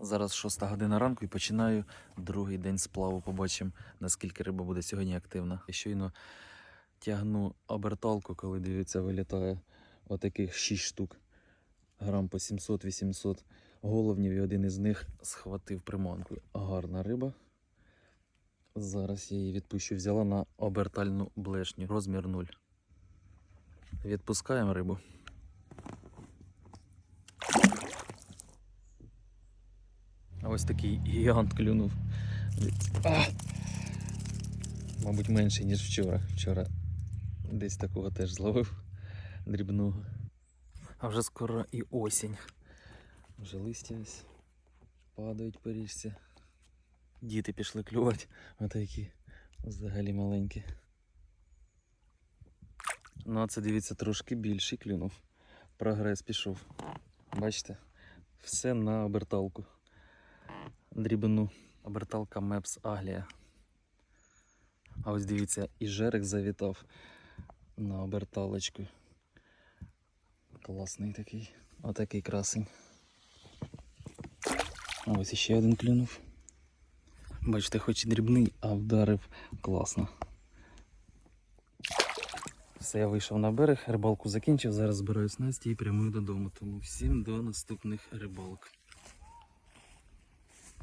Зараз 6 година ранку і починаю другий день сплаву. Побачимо, наскільки риба буде сьогодні активна. Я щойно тягну оберталку, коли дивіться, вилітає отаких 6 штук. Грам по 700-800 головнів, і один із них схватив приманку. Гарна риба. Зараз я її відпущу. Взяла на обертальну блешню. Розмір 0. Відпускаємо рибу. Ось такий гігант клюнув. А! Мабуть, менший, ніж вчора. Вчора десь такого теж зловив дрібного. А вже скоро і осінь. Вже листя ось падають по річці. Діти пішли клювати, отакі взагалі маленькі. Ну, а це дивіться, трошки більший клюнув. Прогрес пішов. Бачите? Все на оберталку. Дрібну. Оберталка Мепс Аглія. А ось дивіться, і жерех завітав на оберталочку. Класний такий. Отакий красень. А ось іще один клюнув. Бачите, хоч і дрібний, а вдарив класно. Все, я вийшов на берег, рибалку закінчив, зараз збираюсь Насті і прямую додому. Тому всім до наступних рибалок.